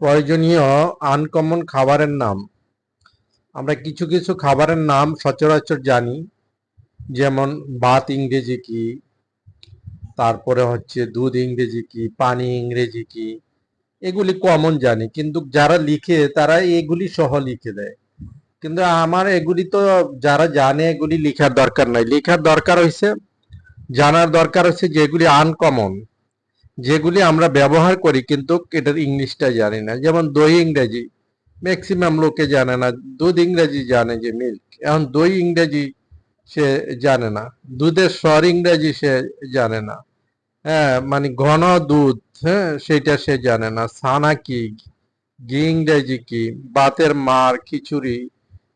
প্রয়োজনীয় আনকমন খাবারের নাম। আমরা কিছু কিছু খাবারের নাম সচরাচর জানি, যেমন ভাত ইংরেজি কি, তারপরে হচ্ছে দুধ ইংরেজি কি, পানি ইংরেজি কি, এগুলি কমন জানি, কিন্তু যারা লিখে তারা এগুলি সহ লিখে দেয়। কিন্তু আমার এগুলি তো যারা জানে এগুলি লেখার দরকার নাই। লেখার দরকার হয়েছে জানার দরকার হচ্ছে যেগুলি আনকমন যেগুলি আমরা ব্যবহার করি কিন্তু এটার ইংলিশটা জানি না। যেমন দই ইংরেজি ম্যাক্সিমাম লোকে জানে না, দুধ ইংরেজি জানে যে মিল্ক এখন দই ইংরেজি সে জানে না, দুধের স্বর ইংরেজি সে জানে না। হ্যাঁ মানে ঘন দুধ হ্যাঁ সেটা সে জানে না। সানা কি, ঘি ইংরেজি কি, বাতের মার, খিচুড়ি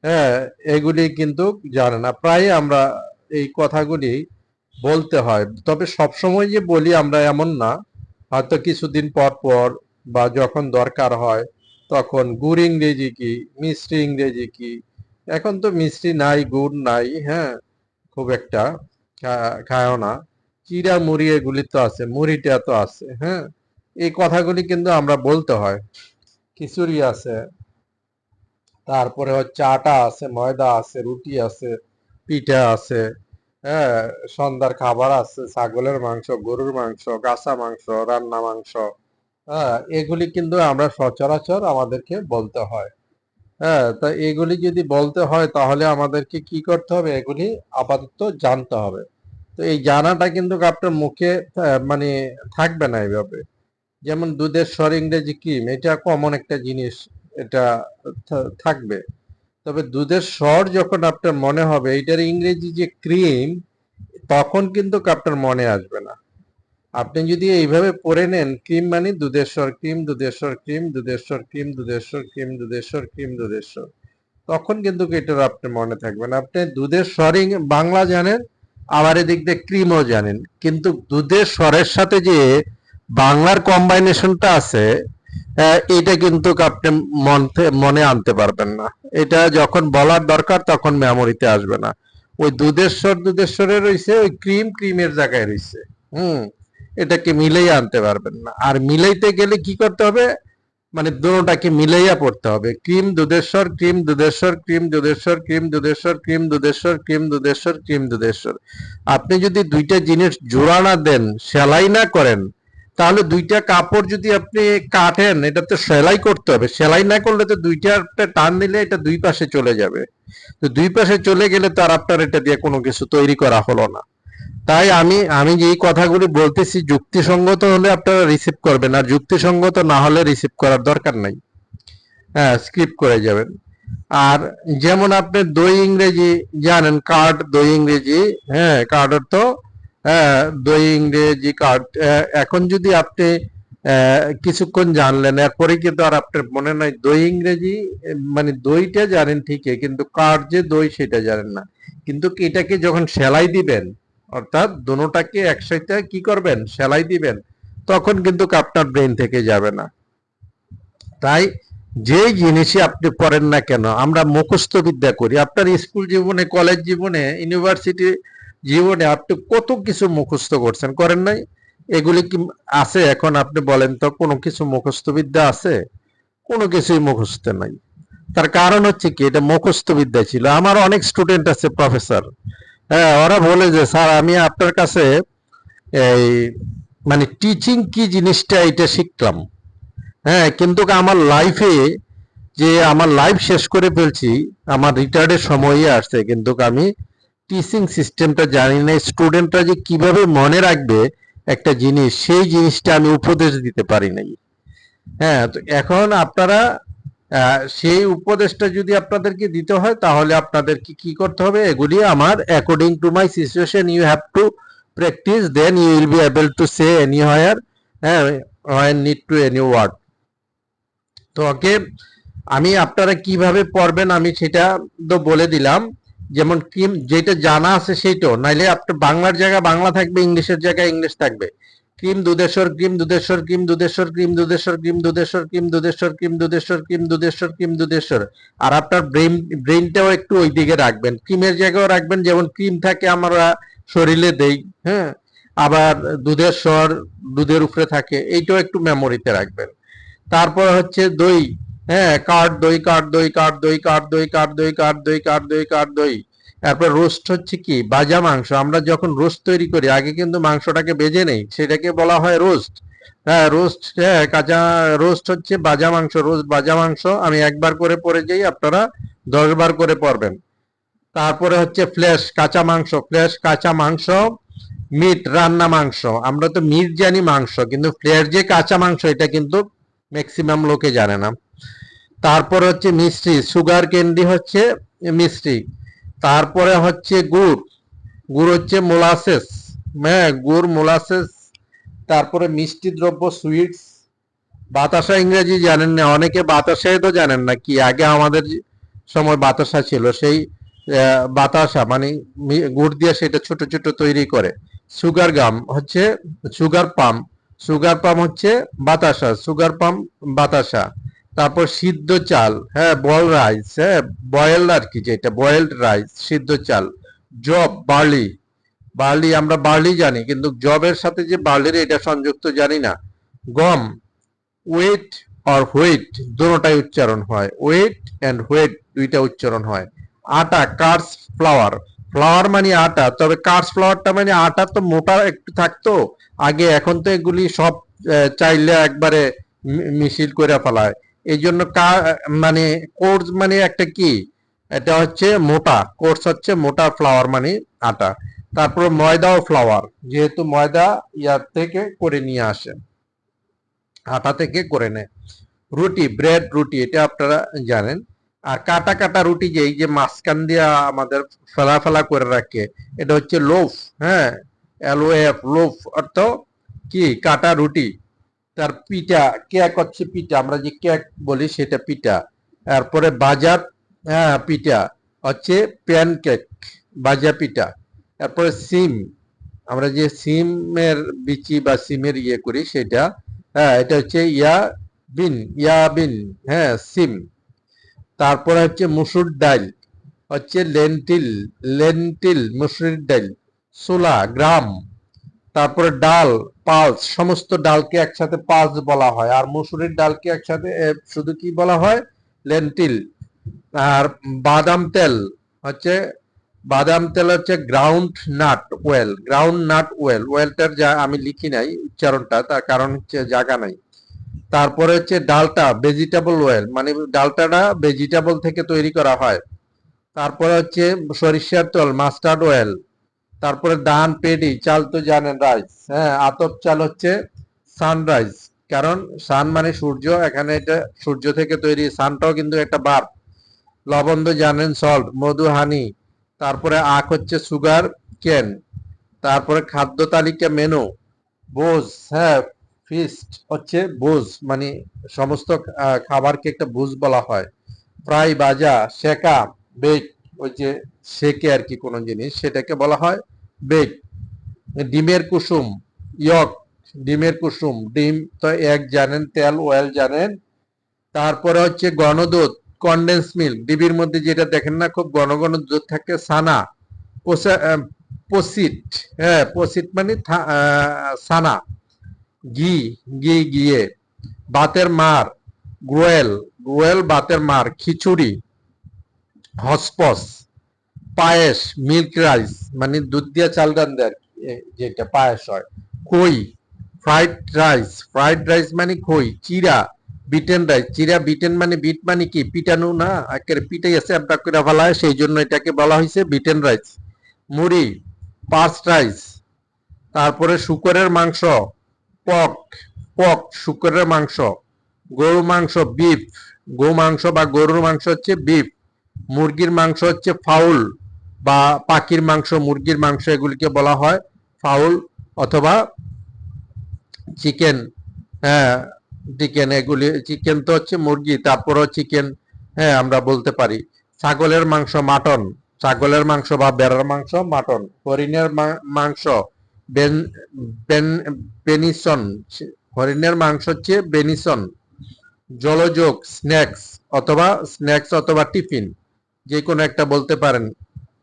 হ্যাঁ এগুলি কিন্তু জানে না। প্রায় আমরা এই কথাগুলি বলতে হয়। তবে সবসময় যে বলি আমরা এমন না হয়তো কিছুদিন পর পর বা যখন দরকার হয়, তখন গুড় ইংরেজি কি, মিষ্টি ইংরেজি কি? এখন তো মিষ্টি নাই, গুড় নাই হ্যাঁ খুব একটা খায়ও না। চিড়া মুড়ি এগুলি তো আছে, মুড়িটা তো আছে হ্যাঁ। এই কথাগুলি কিন্তু আমরা বলতে হয়। খিচুড়ি আছে, তারপরে হচ্ছে আটা আছে, ময়দা আছে, রুটি আছে, পিঠা আছে হ্যাঁ সন্ধ্যার খাবার আছে, ছাগলের মাংস, গরুর মাংস কাঁচা মাংস, রান্না মাংস হ্যাঁ এগুলি কিন্তু আমরা সচরাচর আমাদেরকে বলতে হয়। হ্যাঁ তা এগুলি যদি বলতে হয় তাহলে আমাদেরকে কি করতে হবে? এগুলি আপাতত জানতে হবে। তো এই জানাটা কিন্তু আপনার মুখে মানে থাকবে না এইভাবে। যেমন দুধের স্বর ইংরেজি ক্রিম, এটা কমন একটা জিনিস, এটা থাকবে। তবে দুধের স্বর যখন আপনার মনে হবে এটার ইংরেজি যে ক্রিম, তখন কিন্তু আপনার মনে আসবে না। আপনি যদি এইভাবে পড়ে নেন, ক্রিম মানে দুধেশ্বর ক্রিম দুধেশ্বর ক্রিম দুধেশ্বর ক্রিম দুধেশ্বর ক্রিম দুধেশ্বর ক্রিম দুধেশ্বর তখন কিন্তু এটার আপনার মনে থাকবে না আপনি দুধের স্বর বাংলা জানেন, আবার এদিক দিয়ে ক্রিমও জানেন। কিন্তু দুধের স্বরের সাথে যে বাংলার কম্বাইনেশনটা আছে এটা কিন্তু আপনি মন- মনে আনতে পারবেন না। এটা যখন বলার দরকার, তখন মেমোরিতে আসবে না। ওই দুধেশ্বর দুধেশ্বরে রইছে ওই ক্রিম, ক্রিমের জায়গায় রইছে হুম, এটাকে মিলেই আনতে পারবেন না। আর মিলাইতে গেলে কি করতে হবে? মানে দুটোটাকে মিলাইয়া পড়তে হবে। ক্রিম, দুধেশ্বর ক্রিম দুধেশ্বর ক্রিম দুধেশ্বর ক্রিম দুধেশ্বর ক্রিম দুধেশ্বর ক্রিম দুধেশ্বর ক্রিম, দুধেশ্বর। আপনি যদি দুইটা জিনিস জোড়া না দেন, সেলাই না করেন তাহলে দুইটা কাপড় যদি আপনি কাটেন এটা তো সেলাই করতে হবে। সেলাই না করলে তো দুইটা টান দিলে এটা দুই পাশে চলে যাবে। তো দুই পাশে চলে গেলে তো আর আপনার এটা দিয়ে কোনো কিছু তৈরি করা হলো না। তাই আমি আমি যে এই কথাগুলি বলতেছি, যুক্তিসঙ্গত হলে আপনারা রিসিভ করবেন, আর যুক্তিসঙ্গত না হলে রিসিভ করার দরকার নাই। হ্যাঁ স্কিপ করে যাবেন। আর যেমন আপনি দই ইংরেজি জানেন কার্ড দই ইংরেজি হ্যাঁ কার্ডের তো হ্যাঁ ইংরেজি কার্ড এখন যদি আপনি কিছুক্ষণ জানলেন, এরপরে কিন্তু আর আপনার মনে নাই, দই ইংরেজি মানে দইটা জানেন ঠিকই, কিন্তু কার্ড যে দই সেটা জানেন না। কিন্তু এটাকে যখন সেলাই দিবেন, অর্থাৎ দুটোটাকে একসাথে কি করবেন, সেলাই দিবেন, তখন কিন্তু আপনার ব্রেন থেকে যাবে না। তাই যে জিনিসই আপনি পড়েন না কেন, আমরা মুখস্থ বিদ্যা করি। আপনার স্কুল জীবনে কলেজ জীবনে ইউনিভার্সিটি জীবনে আপনি কত কিছু মুখস্থ করছেন? করেন নাই? এগুলি কি আছে এখন? আপনি বলেন তো, কোনো কিছু মুখস্থ বিদ্যা আছে? কোনো কিছুই মুখস্থ নাই। তার কারণ হচ্ছে কি, এটা মুখস্থ বিদ্যা ছিল। আমার অনেক স্টুডেন্ট আছে প্রফেসর হ্যাঁ ওরা বলে যে, স্যার, আমি আপনার কাছে এই মানে টিচিং কি জিনিসটা এটা শিখলাম হ্যাঁ কিন্তু আমার লাইফে যে, আমার লাইফ শেষ করে ফেলছি, আমার রিটায়ার্ডের সময়ই আসছে। কিন্তু আমি টিচিং সিস্টেমটা জানি না স্টুডেন্টরা যে কীভাবে মনে রাখবে একটা জিনিস, সেই জিনিসটা আমি উপদেশ দিতে পারি নাই। হ্যাঁ তো এখন আপনারা সেই উপদেশটা যদি আপনাদেরকে দিতে হয়, তাহলে আপনাদেরকে কি করতে হবে? এগুলি আমার according to my situation you have to practice then you will be able to say any higher হ্যাঁ নিড টু এনি ওয়ার্ড তো ওকে আমি আপনারা কীভাবে পড়বেন, আমি সেটা তো বলে দিলাম। যেমন কি যেটা জানা আছে সেইটাও। নাইলে আপনার বাংলার জায়গায় বাংলা থাকবে, ইংলিশের জায়গায় ইংলিশ থাকবে। ক্রিম দুধেশ্বর ক্রিম দুধেশ্বর ক্রিম দুধেশ্বর ক্রিম দুধেশ্বর ক্রিম দুধেশ্বর ক্রিম দুধেশ্বর ক্রিম দুধেশ্বর ক্রিম দুধেশ্বর, কিম দুধেশ্বর। আর আপনার ব্রেন ব্রেনটাও একটু ওই দিকে রাখবেন। ক্রিমের জায়গাও রাখবেন, যেমন ক্রিম থাকে আমরা শরীরে দেই হ্যাঁ? আবার দুধের স্বর দুধের উপরে থাকে, এইটাও একটু মেমোরিতে রাখবেন। তারপর হচ্ছে দই। হ্যাঁ কাঠ দই কাঠ দই কাঠ দই কাঠ দই কাঠ দই কাঠ দই কাঠ দই কাঠ দই। তারপর রোস্ট হচ্ছে কি? ভাজা মাংস। আমরা যখন রোস্ট তৈরি করি, আগে কিন্তু মাংসটাকে বেজে নেই। সেটাকে বলা হয় রোস্ট। হ্যাঁ রোস্ট হ্যাঁ কাঁচা রোস্ট হচ্ছে ভাজা মাংস, রোস্ট ভাজা মাংস। আমি একবার করে পরে যাই, আপনারা দশ বার করে পড়বেন। তারপরে হচ্ছে ফ্লেশ কাঁচা মাংস। ফ্লেশ কাঁচা মাংস, মিট, রান্না মাংস। আমরা তো মিট জানি মাংস, কিন্তু ফ্লেশ যে কাঁচা মাংস, এটা কিন্তু ম্যাক্সিমাম লোকে জানে না। তারপর হচ্ছে মিষ্টি, সুগার ক্যান্ডি হচ্ছে মিষ্টি। তারপরে হচ্ছে গুড় গুড় হচ্ছে মোলাসেস। হ্যাঁ গুড়, মোলাসেস, তারপরে মিষ্টি দ্রব্য, সুইটস। বাতাসা ইংরেজি জানেন না, অনেকে বাতাসাই তো জানেন না কি, আগে আমাদের সময় বাতাসা ছিল, সেই বাতাসা মানে গুড় দিয়ে সেটা ছোট ছোট তৈরি করে। সুগার গাম হচ্ছে, সুগার পাম সুগার পাম হচ্ছে বাতাসা, সুগার পাম বাতাসা। তারপর সিদ্ধ চাল হ্যাঁ বয়েল রাইস হ্যাঁ বয়েল আর কি যেটা, বয়েলড রাইস, সিদ্ধ চাল জব বার্লি। বার্লি আমরা বার্লি জানি, কিন্তু জবের সাথে যে বার্লির এটা সংযুক্ত জানি না। গম ওয়েট অর হুইট দুটোটাই উচ্চারণ হয়। ওয়েট অ্যান্ড হুইট দুইটা উচ্চারণ হয়। আটা কার্স ফ্লাওয়ার ফ্লাওয়ার মানে আটা, তবে কার্স ফ্লাওয়ারটা মানে আটা তো মোটা একটু থাকতো। আগে এখন তো এগুলি সব চাইলে একবারে মিছিল করে ফেলায়। এই জন্য মানে কোর্স মানে একটা কি? এটা হচ্ছে মোটা। কোর্স হচ্ছে মোটা ফ্লাওয়ার মানে আটা। তারপর ময়দা ও ফ্লাওয়ার, যেহেতু ময়দা ইয়ার থেকে করে নিয়ে আসে। আটা থেকে করে নেয়। রুটি, ব্রেড রুটি, এটা আপনারা জানেন। আর কাটা কাটা রুটি যে এই যে মাঝখান দিয়ে আমাদের ফেলা ফেলা করে রাখে, এটা হচ্ছে লোফ হ্যাঁ? এল এফ, লোফ অর্থ কি? কাটা রুটি। তার পিঠা কেক হচ্ছে পিঠা, আমরা যে কেক বলি সেটা পিঠা। তারপরে বাজার হ্যাঁ পিঠা, হচ্ছে প্যান কেক বাজা পিঠা। তারপরে সিম, আমরা যে সিমের বিচি বা সিমের ইয়ে করি সেটা হ্যাঁ এটা হচ্ছে ইয়া বিন ইয়া বিন হ্যাঁ সিম। তারপরে হচ্ছে মুসুর ডাল, হচ্ছে লেন্টিল লেন্টিল মুসুরির ডাল সোলা গ্রাম। তারপরে ডাল, পালস, সমস্ত ডালকে একসাথে পালস বলা হয়। আর মুসুরির ডালকে একসাথে শুধু কি বলা হয়? লেন্টিল। আর বাদাম তেল হচ্ছে, বাদাম তেল হচ্ছে groundnut oil groundnut oil ওয়েলটার যা আমি লিখি নাই, উচ্চারণটা, তার কারণ হচ্ছে জায়গা নাই। তারপরে হচ্ছে ডালটা ভেজিটেবল ওয়েল মানে ডালটাটা ভেজিটেবল থেকে তৈরি করা হয়। তারপরে হচ্ছে সরিষার তেল মাস্টার্ড ওয়েল তারপরে ধান পেডি, চাল তো জানেন রাইস হ্যাঁ আতপ চাল হচ্ছে সানরাইজ কারণ সান মানে সূর্য, এখানে এটা সূর্য থেকে তৈরি সানটাও কিন্তু একটা বার, লবণ তো জানেন সল্ট মধু হানি তারপরে আখ হচ্ছে সুগার কেন তারপরে খাদ্য তালিকা মেনু বোজ হ্যাঁ ফিস্ট হচ্ছে বোজ মানে সমস্ত খাবারকে একটা বুজ বলা হয় ফ্রাই ভাজা শেকা বেক ওই যে সেকে আর কি কোনো জিনিস, সেটাকে বলা হয় বেক ডিমের কুসুম, ইয়ক, ডিমের কুসুম, ডিম তো এক জানেন, তেল ওয়েল জানেন। তারপরে হচ্ছে গণদুধ কন্ডেন্স মিল্ক ডিবির মধ্যে যেটা দেখেন না, খুব ঘন ঘন দুধ থাকে, সানা পসিট হ্যাঁ পসিট মানে সানা, ঘি ঘি গিয়ে বাতের মার, গ্রোয়েল গ্রোয়েল বাতের মার, খিচুড়ি, হসপস পায়েস মিল্ক রাইস মানে দুধ দিয়া চাল ডান দেয় যেটা পায়েস হয়। খই ফ্রাইড রাইস ফ্রাইড রাইস মানে খই চিরা বিটেন রাইস চিরা বিটেন মানে বিট মানে কি? পিটানো না একেবারে পিটাই আছে আমরা করে ফেলা হয় সেই জন্য এটাকে বলা হয়েছে বিটেন রাইস মুড়ি পার্স রাইস তারপরে শুকরের মাংস পক পক শুকরের মাংস গরু মাংস বিফ গো মাংস বা গরুর মাংস হচ্ছে বিফ মুরগির মাংস হচ্ছে ফাউল বা পাখির মাংস, মুরগির মাংস এগুলিকে বলা হয় ফাউল অথবা চিকেন হ্যাঁ চিকেন এগুলি, চিকেন তো হচ্ছে মুরগি, তারপরও চিকেন হ্যাঁ আমরা বলতে পারি। ছাগলের মাংস মাটন, ছাগলের মাংস বা বেড়ার মাংস মাটন, হরিণের মাংস, বেন বেন, বেনিসন হরিণের মাংস হচ্ছে বেনিসন, জলযোগ, স্ন্যাক্স অথবা স্ন্যাক্স অথবা টিফিন যে কোনো একটা বলতে পারেন।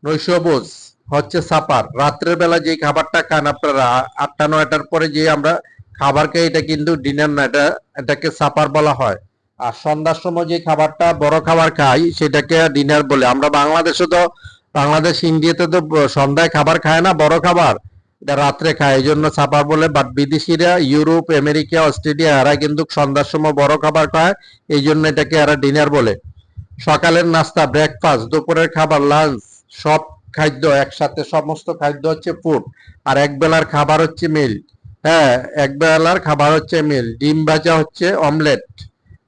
নৈশভোজ হচ্ছে সাপার। রাত্রের বেলা যে খাবারটা খান আপনারা, আটটা, নয়টার পরে যে আমরা খাবার খাবারকে এটা কিন্তু ডিনার না, এটা এটাকে সাপার বলা হয়। আর সন্ধ্যার সময় যে খাবারটা বড় খাবার খাই, সেটাকে ডিনার বলে। আমরা বাংলাদেশে তো, বাংলাদেশ, ইন্ডিয়াতে তো সন্ধ্যায় খাবার খায় না, বড় খাবার। এটা রাত্রে খায়, এই জন্য সাপার বলে। বাট বিদেশিরা, ইউরোপ, আমেরিকা, অস্ট্রেলিয়া, এরা কিন্তু সন্ধ্যার সময় বড় খাবার খায়, এই জন্য এটাকে এরা ডিনার বলে। সকালের নাস্তা ব্রেকফাস্ট দুপুরের খাবার লাঞ্চ সব খাদ্য, একসাথে সমস্ত খাদ্য হচ্ছে ফুড আর এক বেলার খাবার হচ্ছে মিল হ্যাঁ এক বেলার খাবার হচ্ছে মিল ডিম ভাজা হচ্ছে অমলেট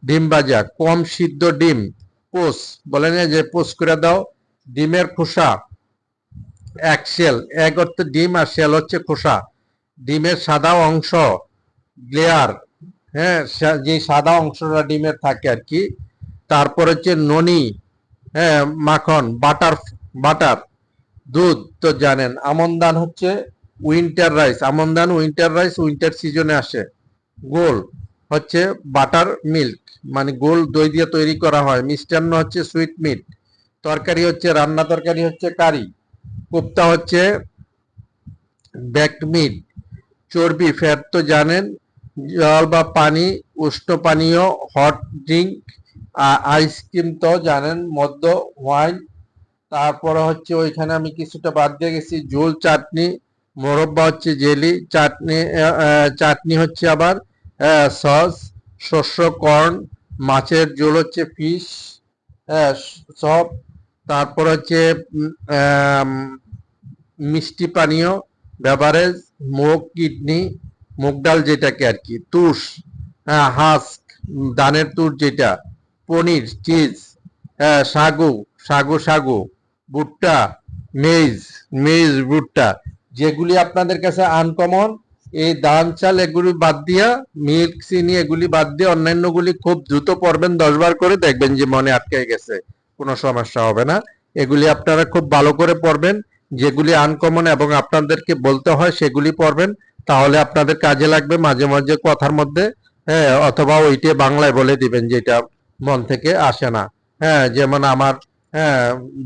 ডিম ভাজা, কম সিদ্ধ ডিম পোস বলে না যে পোস করে দাও, ডিমের খোসা, এক শেল এক অর্থ ডিম আর শেল হচ্ছে খোসা। ডিমের সাদা অংশ গ্লেয়ার হ্যাঁ যে সাদা অংশটা ডিমের থাকে আর কি। তারপর হচ্ছে ননি হ্যাঁ মাখন বাটার বাটার, দুধ, তো জানেন আমন্দান হচ্ছে উইন্টার রাইস আমন্দান উইন্টার রাইস উইন্টার সিজনে আসে। গোল হচ্ছে বাটার মিল্ক মানে গোল দই দিয়ে তৈরি করা হয়। মিষ্টান্ন হচ্ছে সুইট মিট তরকারি হচ্ছে, রান্না তরকারি হচ্ছে কারি, কোপ্তা হচ্ছে ব্যাকড মিট চর্বি, ফ্যাট তো জানেন, জল বা পানি, উষ্ণ পানীয় হট ড্রিঙ্ক আইসক্রিম তো জানেন, মদ্য ওয়াইন তারপরে হচ্ছে ওইখানে আমি কিছুটা বাদ দিয়ে গেছি ঝোল চাটনি, মোরব্বা হচ্ছে জেলি, চাটনি চাটনি হচ্ছে আবার সস শস্য কর্ন, মাছের ঝোল হচ্ছে ফিশ সব। তারপর হচ্ছে মিষ্টি পানীয় বেভারেজ মুগ, কিডনি, মুগ ডাল যেটাকে আর কি, তুষ হ্যাঁ হাস্ক ধানের তুষ যেটা, পনির, চিজ সাগু সাগু সাগু। ভুট্টা, মেজ মেজ ভুট্টা, যেগুলি আপনাদের কাছে আনকমন এই ধান, চাল এগুলি বাদ দিয়া মিল্ক চিনি এগুলি বাদ দিয়ে অন্যান্যগুলি খুব দ্রুত পড়বেন দশ বার করে দেখবেন যে মনে আটকে গেছে, কোনো সমস্যা হবে না। এগুলি আপনারা খুব ভালো করে পড়বেন, যেগুলি আনকমন এবং আপনাদেরকে বলতে হয় সেগুলি পড়বেন, তাহলে আপনাদের কাজে লাগবে মাঝে মাঝে কথার মধ্যে হ্যাঁ অথবা ওইটা বাংলায় বলে দিবেন যেটা মন থেকে আসে না। হ্যাঁ যেমন আমার হ্যাঁ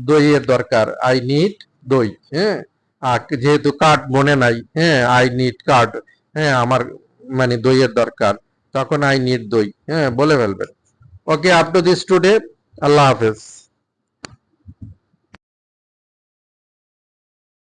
দইয়ের দরকার আই নিড দই হ্যাঁ। আর যেহেতু কার্ড মনে নাই হ্যাঁ আই নিড কার্ড হ্যাঁ আমার মানে দইয়ের দরকার, তখন আই নিড দই হ্যাঁ বলে ফেলবেন। Okay up to this today আল্লাহ হাফেজ।